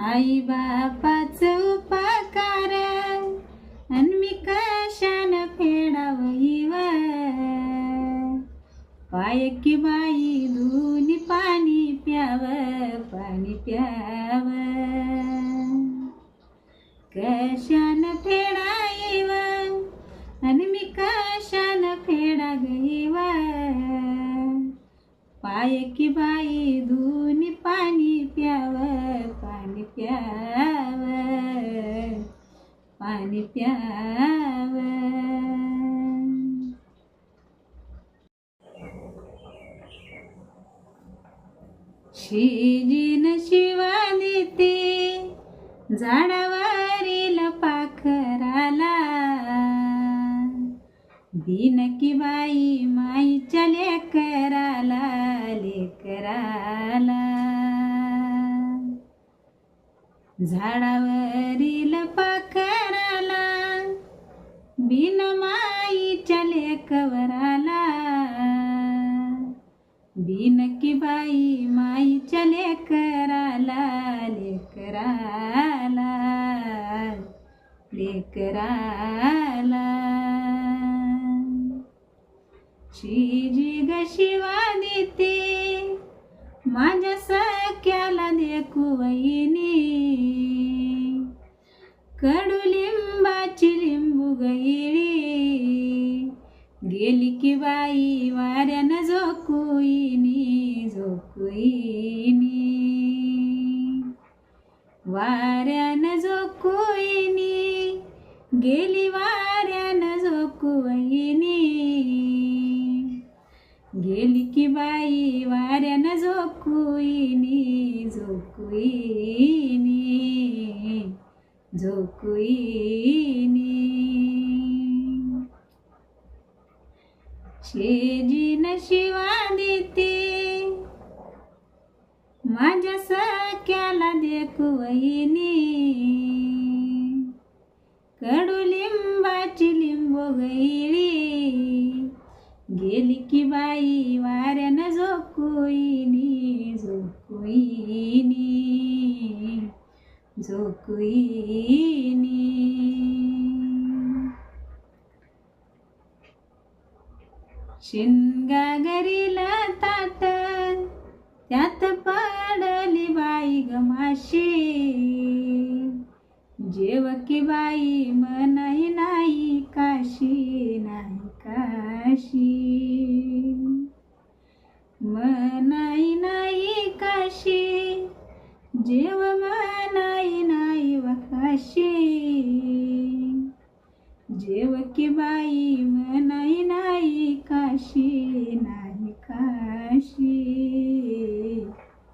आई बापाच उपकार. अन मी कशान फेडावईव पाय की बाई धुनी पाणी प्याव पाणी प्याव. कशान फेडाईव आणि मी कशान फेडा गईव पाय की बाई धुनी प्याव पाणी प्याव. शिजीन शिवानी ती झाडावरील पाखराला. बिनकी बाई माईच्या लेकराला लेकराला. झाडावरील पाखराला बिन माईच्या लेकवराला बिनकी बाई माईच्या लेकराला लेकराला. लेकराला. शिजी ग शिवा देते माझ्या सख्याला देखू वहिनी कडुलिंबाची लिंबू गईळी गेली की बाई वाऱ्यानं झोकुईनी झोकुईनी वाऱ्यानं झोकुईनी गेली वाऱ्यानं झोकुईनी गेली की बाई वाऱ्यानं झोकुईनी झोकुईनी झोकुईनी. शेजी शिवा देते. माझ्या सख्याला देखू कडुलिंबाची लिंबू गैली गेली की बाई वाऱ्यानं झोकुईनी झोकुईनी. शिनगागरीला ताट त्यात पडली बाई गमाशी जेव की बाई मनाई नाही काशी नाही काशी. मनाई जेव नाई नाही वकाशी जेव की बाई मनाई